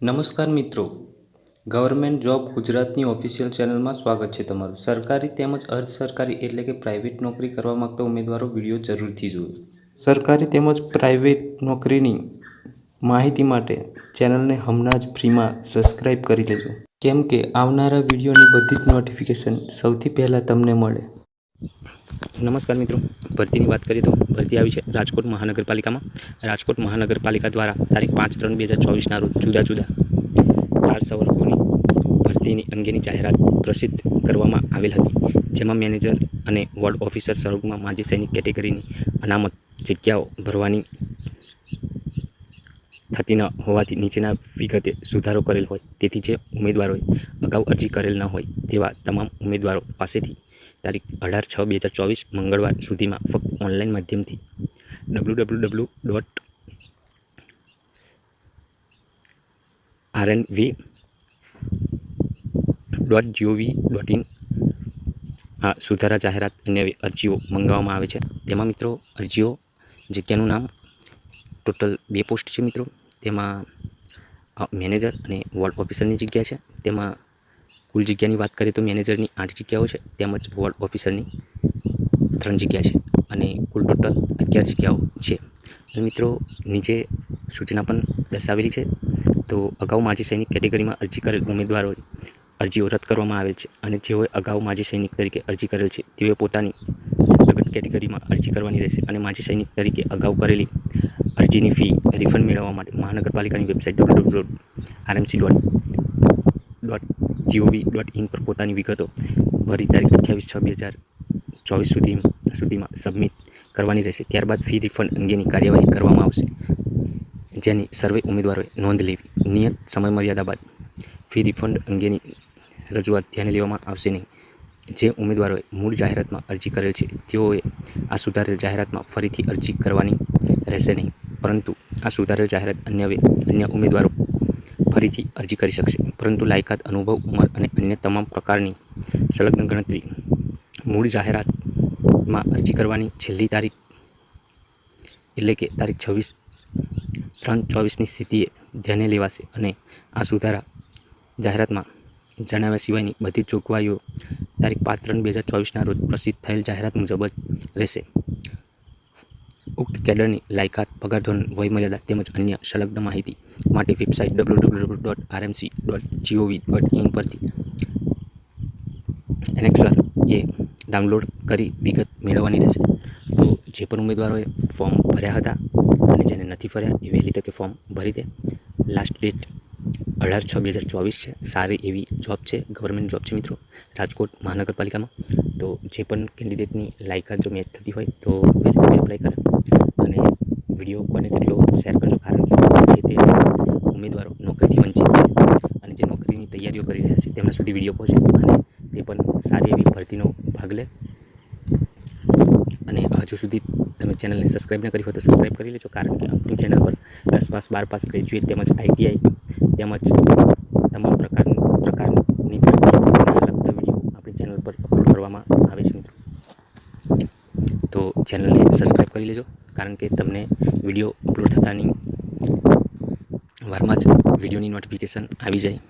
નમસ્કાર મિત્રો. Government job ગુજરાતની ઓફિશિયલ ચેનલમાં સ્વાગત છે તમારું. સરકારી તેમજ અર્ધ સરકારી એટલે કે પ્રાઇવેટ નોકરી કરવા માગતા ઉમેદવારો વીડિયો જરૂરથી જુઓ. સરકારી તેમજ પ્રાઇવેટ નોકરીની માહિતી માટે ચેનલને હમણાં જ ફ્રીમાં સબસ્ક્રાઇબ કરી લેજો. કેમ કે આવનારા વિડીયોની બધી જ નોટિફિકેશન સૌથી પહેલાં તમને મળે. નમસ્કાર મિત્રો. ભરતીની વાત કરીએ તો ભરતી આવી છે રાજકોટ મહાનગરપાલિકામાં. રાજકોટ મહાનગરપાલિકા દ્વારા તારીખ પાંચ ત્રણ બે હજાર ચોવીસના રોજ જુદા જુદા ચાર સવર્ગોની ભરતીની અંગેની જાહેરાત પ્રસિદ્ધ કરવામાં આવેલ હતી. જેમાં મેનેજર અને વોર્ડ ઓફિસર સ્વરૂપમાં માજી સૈનિક કેટેગરીની અનામત જગ્યાઓ ભરવાની થતી ન હોવાથી નીચેના વિગતે સુધારો કરેલ હોય. તેથી જે ઉમેદવારોએ અગાઉ અરજી કરેલ ન હોય તેવા તમામ ઉમેદવારો પાસેથી તારીખ અઢાર છ બે હજાર ચોવીસ મંગળવાર સુધીમાં ફક્ત ઓનલાઈન માધ્યમથી W W W dot R N V dot GOV dot in આ સુધારા જાહેરાત અને અરજીઓ મંગાવવામાં આવે છે. તેમાં મિત્રો અરજીઓ, જગ્યાનું નામ, ટોટલ બે પોસ્ટ છે મિત્રો. તેમાં મેનેજર અને વોર્ડ ઓફિસરની જગ્યા છે. તેમાં કુલ જગ્યાની વાત કરીએ તો મેનેજરની આઠ જગ્યાઓ છે, તેમજ વોર્ડ ઓફિસરની ત્રણ જગ્યા છે અને કુલ ટોટલ અગિયાર જગ્યાઓ છે. મિત્રો, નીચે સૂચના પણ દર્શાવેલી છે. તો અગાઉ માજી સૈનિક કેટેગરીમાં અરજી કરેલ ઉમેદવારો અરજીઓ રદ કરવામાં આવેલ છે અને જેઓએ અગાઉ માજી સૈનિક તરીકે અરજી કરેલ છે, તેઓએ પોતાની પ્રગટ કેટેગરીમાં અરજી કરવાની રહેશે અને માજી સૈનિક તરીકે અગાઉ કરેલી અરજીની ફી રિફંડ મેળવવા માટે મહાનગરપાલિકાની website W W RMC dot dot GOV dot in પર પોતાની વિગતો ભરી તારીખ અઠ્યાવીસ છ બે હજાર ચોવીસ સુધી સુધીમાં સબમિટ કરવાની રહેશે. ત્યારબાદ ફી રિફંડ અંગેની કાર્યવાહી કરવામાં આવશે. જેની સર્વે ઉમેદવારોએ નોંધ લેવી. નિયત સમયમર્યાદા બાદ ફી રિફંડ અંગેની રજૂઆત ધ્યાને લેવામાં આવશે નહીં. જે ઉમેદવારોએ મૂળ જાહેરાતમાં અરજી કરેલ છે, તેઓએ આ સુધારેલ જાહેરાતમાં ફરીથી અરજી કરવાની રહેશે નહીં. પરંતુ આ સુધારેલ જાહેરાત અન્ય અન્ય ઉમેદવારો ફરીથી અરજી કરી શકશે. પરંતુ લાયકાત, અનુભવ, ઉંમર અને અન્ય તમામ પ્રકારની સંલગ્ન ગણતરી મૂળ જાહેરાતમાં અરજી કરવાની છેલ્લી તારીખ એટલે કે તારીખ છવ્વીસ ત્રણ ચોવીસની સ્થિતિએ ધ્યાને લેવાશે અને આ સુધારા જાહેરાતમાં જણાવ્યા સિવાયની બધી જોગવાઈઓ તારીખ પાંચ ત્રણ બે હજાર ચોવીસના રોજ પ્રસિદ્ધ થયેલ જાહેરાત મુજબ જ રહેશે. ઉક્ત કેડરની લાયકાત પગાર ધોરણ વયમર્યાદા તેમજ અન્ય સંલગ્ન માહિતી માટે website W W dot RMC dot GOV dot in પરથી એનેક્સર એ ડાઉનલોડ કરી વિગત મેળવવાની રહેશે. તો જે પણ ઉમેદવારોએ ફોર્મ ભર્યા હતા અને જેને નથી ભર્યા, એ વહેલી તકે ફોર્મ ભરી દે. લાસ્ટ ડેટ અઢાર છ બે હજાર ચોવીસ છે. સારી એવી જોબ છે ગવર્મેન્ટ જોબ છે મિત્રો. રાજકોટ મહાનગરપાલિકામાં. તો જે પણ કેન્ડિડેટની લાયકાત જો મેચ થતી હોય, તો વહેલી એપ્લાય કરે. અને વીડિયો બને તેટલો શેર કરજો, કારણ કે તે ઉમેદવારો નોકરીથી વંચિત છે અને જે નોકરીની તૈયારીઓ કરી રહ્યા છે, તેમના સુધી વીડિયો પહોંચે અને તે પણ સારી એવી ભરતીનો ભાગ લે. અને હજુ સુધી તમે ચેનલને સબસ્ક્રાઈબ ન કરી હોય તો સબસ્ક્રાઈબ કરી લેજો, કારણ કે આપણી ચેનલ પર દસ પાસ બાર પાસ ગ્રેજ્યુએટ તેમજ આઈટીઆઈ તેમજ તમામ પ્રકારની પ્રકારની લગતા વીડિયો આપણી ચેનલ પર અપલોડ કરવામાં આવે છે મિત્રો. તો ચેનલને સબસ્ક્રાઈબ કરી લેજો, કારણ કે તમને વીડિયો અપલોડ થતાની વારમાં જ વિડીયોની નોટિફિકેશન આવી જાય.